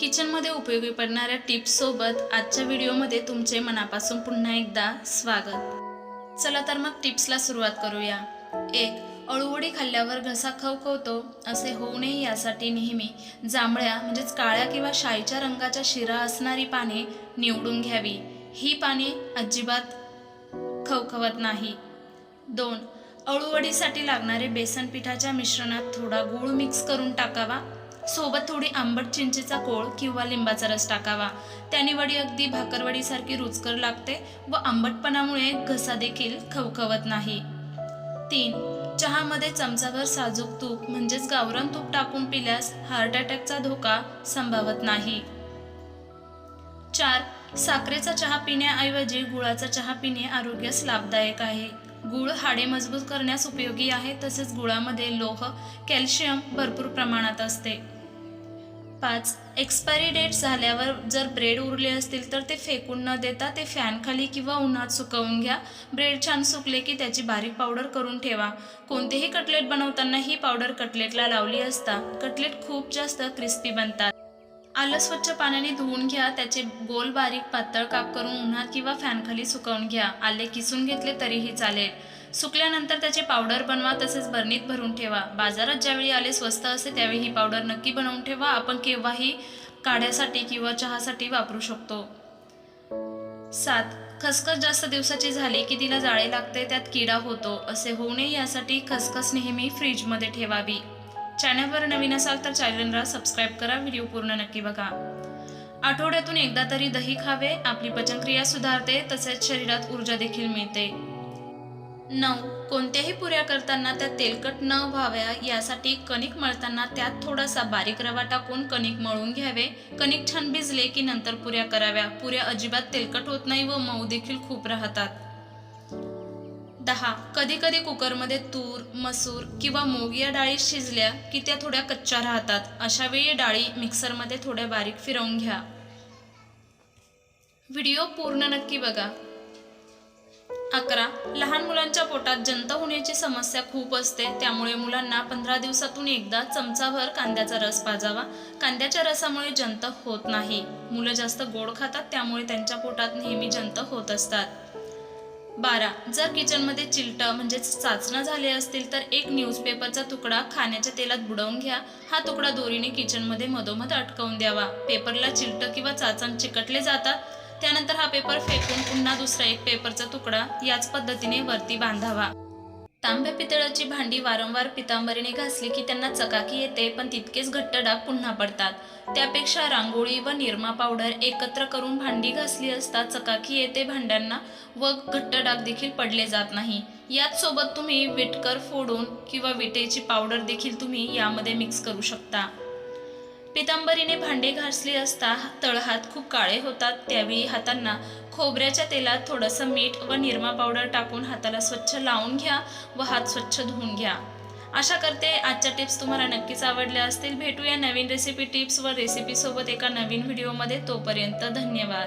किचनमध्ये उपयोगी पडणाऱ्या टिप्ससोबत आजच्या व्हिडिओमध्ये तुमचे मनापासून पुन्हा एकदा स्वागत. चला तर मग टिप्सला सुरुवात करूया. एक अळूवडी खाल्ल्यावर घसा खवखवतो. असे होऊ नये यासाठी नेहमी जांभळ्या म्हणजेच काळ्या किंवा शाईच्या रंगाच्या शिरा असणारी पाने निवडून घ्यावी. ही पाने अजिबात खवखवत नाही. दोन अळूवडीसाठी लागणारे बेसन पिठाच्या मिश्रणात थोडा गूळ मिक्स करून टाकावा. सोबत थोडी आंबट चिंचेचा कोळ किंवा लिंबाचा रस टाकावा. त्याने वडी अगदी भाकरवडीसारखी रुचकर लागते व आंबटपणामुळे घसा देखील खवखवत नाही. तीन चहामध्ये चमचाभर साजूक तूप म्हणजेच गावरान तूप टाकून पिल्यास हार्ट अटॅकचा धोका संभावत नाही. चार साखरेचा चहा पिण्याऐवजी गुळाचा चहा पिणे आरोग्यास लाभदायक आहे. गुळ हाडे मजबूत करण्यास उपयोगी आहे तसेच गुळामध्ये लोह कॅल्शियम भरपूर प्रमाणात असते. पाच एक्सपायरी डेट झाल्यावर जर ब्रेड उरले असतील तर ते फेकून न देता ते फॅनखाली किंवा उन्हात सुकवून घ्या. ब्रेड छान सुकले की त्याची बारीक पावडर करून ठेवा. कोणतेही कटलेट बनवताना ही पावडर कटलेटला लावली असता कटलेट खूप जास्त क्रिस्पी बनतात. आलं स्वच्छ पाण्याने धुवून घ्या. त्याचे गोल बारीक पातळ काप करून उन्हात किंवा फॅनखाली सुकवून घ्या. आले किसून घेतले तरीही चालेल. सुकल्यानंतर त्याचे पावडर बनवा तसेच बरणीत भरून ठेवा. बाजारात ज्यावेळी आले स्वस्त असते त्यावेळी ही पावडर नक्की बनवून ठेवा. आपण केव्हाही काढ्यासाठी किंवा चहासाठी वापरू शकतो. सात खसखस जास्त दिवसाची झाली की तिला जाळे लागते त्यात किडा होतो. असे होऊ नये यासाठी खसखस नेहमी फ्रीजमध्ये ठेवावी. चॅनलवर नवीन असाल तर चॅनलला सबस्क्राईब करा व्हिडिओ पूर्ण नक्की बघा. आठवड्यातून एकदा तरी दही खावे. आपली पचनक्रिया सुधारते तसेच शरीरात ऊर्जा देखील मिळते. नऊ. कोणत्याही पुऱ्या करताना त्या तेलकट न व्हाव्या यासाठी कणिक मळताना त्यात थोडासा बारीक रवा टाकून कणिक मळून घ्यावे. कणिक छान भिजले की नंतर पुऱ्या कराव्या. पुऱ्या अजिबात तेलकट होत नाही व मऊ देखील खूप राहतात. दहा. कधी कधी कुकरमध्ये तूर मसूर किंवा मूग या डाळी शिजल्या की त्या थोड्या कच्च्या राहतात. अशा वेळी डाळी मिक्सरमध्ये थोड्या बारीक फिरवून घ्या. व्हिडिओ पूर्ण नक्की बघा. अकरा. लहान मुलांच्या पोटात जंत होण्याची समस्या खूप असते. त्यामुळे मुलांना पंधरा दिवसातून एकदा चमचाभर कांद्याचा रस पाजावा. कांद्याच्या रसामुळे जंत होत नाही. मुलं जास्त गोड खातात त्यामुळे त्यांच्या पोटात नेहमी जंत होत असतात. बारा. जर किचनमध्ये चिलटं म्हणजेच चाचणं झाले असतील तर एक न्यूजपेपरचा तुकडा खाण्याच्या तेलात बुडवून घ्या. हा तुकडा दोरीने किचनमध्ये मधोमध अटकवून द्यावा. पेपरला चिलटं किंवा चाचण चिकटले जातात. त्यानंतर हा पेपर फेकून पुन्हा दुसरा एक पेपरचा तुकडा याच पद्धतीने वरती बांधावा. तांब्या पितळाची भांडी वारंवार पितांबरीने घासली की त्यांना चकाकी येते पण तितकेच घट्ट डाग पुन्हा पडतात. त्यापेक्षा रांगोळी व निरमा पावडर एकत्र करून भांडी घासली असता चकाकी येते भांड्यांना व घट्ट डाग देखील पडले जात नाही. याच सोबत तुम्ही विटकर फोडून किंवा विटेची पावडर देखील तुम्ही यामध्ये मिक्स करू शकता. पितांबरीने भांडे घासली असता तळहात खूप काळे होतात त्यावेळी हातांना खोबऱ्याच्या तेलात थोडंसं मीठ व निरमा पावडर टाकून हाताला स्वच्छ लावून घ्या व हात स्वच्छ धुवून घ्या. आशा करते आजच्या टिप्स तुम्हाला नक्कीच आवडल्या असतील. भेटूया नवीन रेसिपी टिप्स व रेसिपीसोबत एका नवीन व्हिडिओमध्ये तोपर्यंत धन्यवाद.